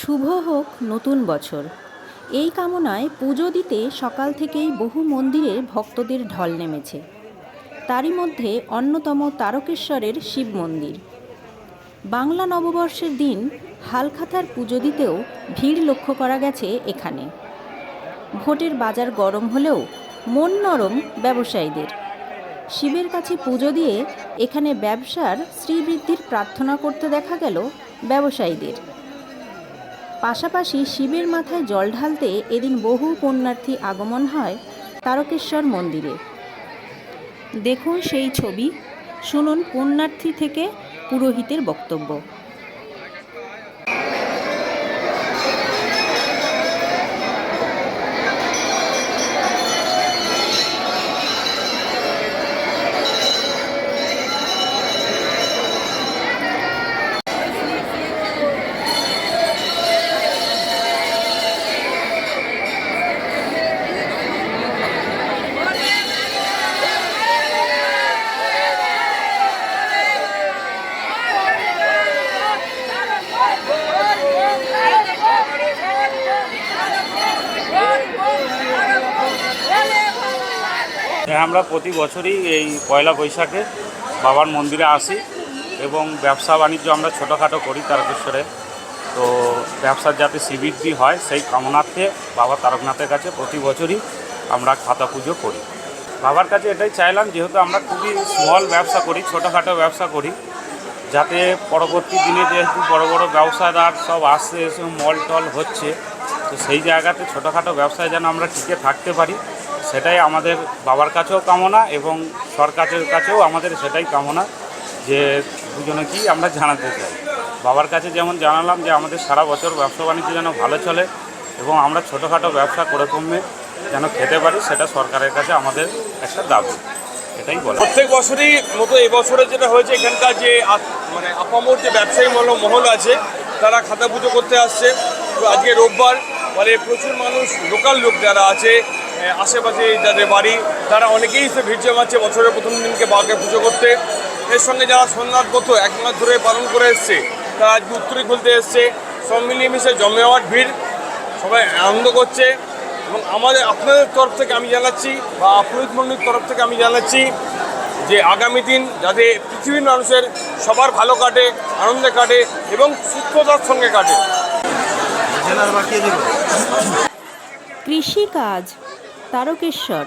শুভ হোক নতুন বছর। এই কামনায় পুজো দিতে সকাল থেকেই বহু মন্দিরে ভক্তদের ঢল নেমেছে। তারই মধ্যে অন্যতম তারকেশ্বরের শিব মন্দির। বাংলা নববর্ষের দিন হালখাতার পুজো দিতেও ভিড় লক্ষ্য করা গেছে এখানে। ভোটের বাজার গরম হলেও মন নরম ব্যবসায়ীদের। শিবের কাছে পুজো দিয়ে এখানে ব্যবসার শ্রীবৃদ্ধির প্রার্থনা করতে দেখা গেল ব্যবসায়ীদের। পাশাপাশি শিবের মাথায় জল ঢালতে এদিন বহু পুণ্যার্থী আগমন হয় তারকেশ্বর মন্দিরে। দেখুন সেই ছবি, শুনুন পুণ্যার্থী থেকে পুরোহিতের বক্তব্য। হ্যাঁ আমরা প্রতি বছরই এই পয়লা বৈশাখে বাবার মন্দিরে আসি এবং ব্যবসা বাণিজ্য আমরা ছোটোখাটো করি তারকেশ্বরে। তো ব্যবসার যাতে শ্রীবৃদ্ধি হয়, সেই কামনার্থে বাবা তারকনাথের কাছে প্রতি বছরই আমরা খাতা পুজো করি। বাবার কাছে এটাই চাইলাম, যেহেতু আমরা খুবই স্মল ব্যবসা করি, ছোটোখাটো ব্যবসা করি, যাতে পরবর্তী দিনে যেহেতু বড় বড় ব্যবসাদার সব আসছে, এসে মল টল হচ্ছে, তো সেই জায়গাতে ছোটোখাটো ব্যবসায় যেন আমরা টিকে থাকতে পারি। সেটাই আমাদের বাবার কাছেও কামনা এবং সরকারের কাছেও আমাদের সেটাই কামনা যে দুজনে কি আমরা জানাতে চাই। বাবার কাছে যেমন জানালাম যে আমাদের সারা বছর ব্যবসা বাণিজ্য যেন ভালো চলে এবং আমরা ছোটোখাটো ব্যবসা করে কমে যেন খেতে পারি, সেটা সরকারের কাছে আমাদের একটা দাবি। এটাই বলা। প্রত্যেক বছরই মতো এবছরে যেটা হয়েছে, এখানকার যে মানে আপামর যে ব্যবসায়ী মহল মহল আছে, তারা খাতা পুজো করতে আসছে। আজকে রোববার ফলে প্রচুর মানুষ, লোকাল লোক যারা আছে আশেপাশে যাদের বাড়ি তারা অনেকেই এসে ভিড় জমাচ্ছে বছরের প্রথম দিনকে বাবাকে পুজো করতে। এর সঙ্গে যারা সোমনাথগত এক মাস ধরে পালন করে এসছে তারা আজকে উত্তরে খুলতে এসছে। সব মিলিয়ে মিশে জমেওয়াট ভিড় সবাই আনন্দ করছে। এবং আমাদের আপনাদের তরফ থেকে আমি জানাচ্ছি বা পুরোহিত মন্ডলীর তরফ থেকে আমি জানাচ্ছি যে আগামী দিন যাতে পৃথিবীর মানুষের সবার ভালো কাটে আনন্দে কাটে এবং সুস্থতার সঙ্গে কাটে। কৃষিকাজ তারকেশ্বর।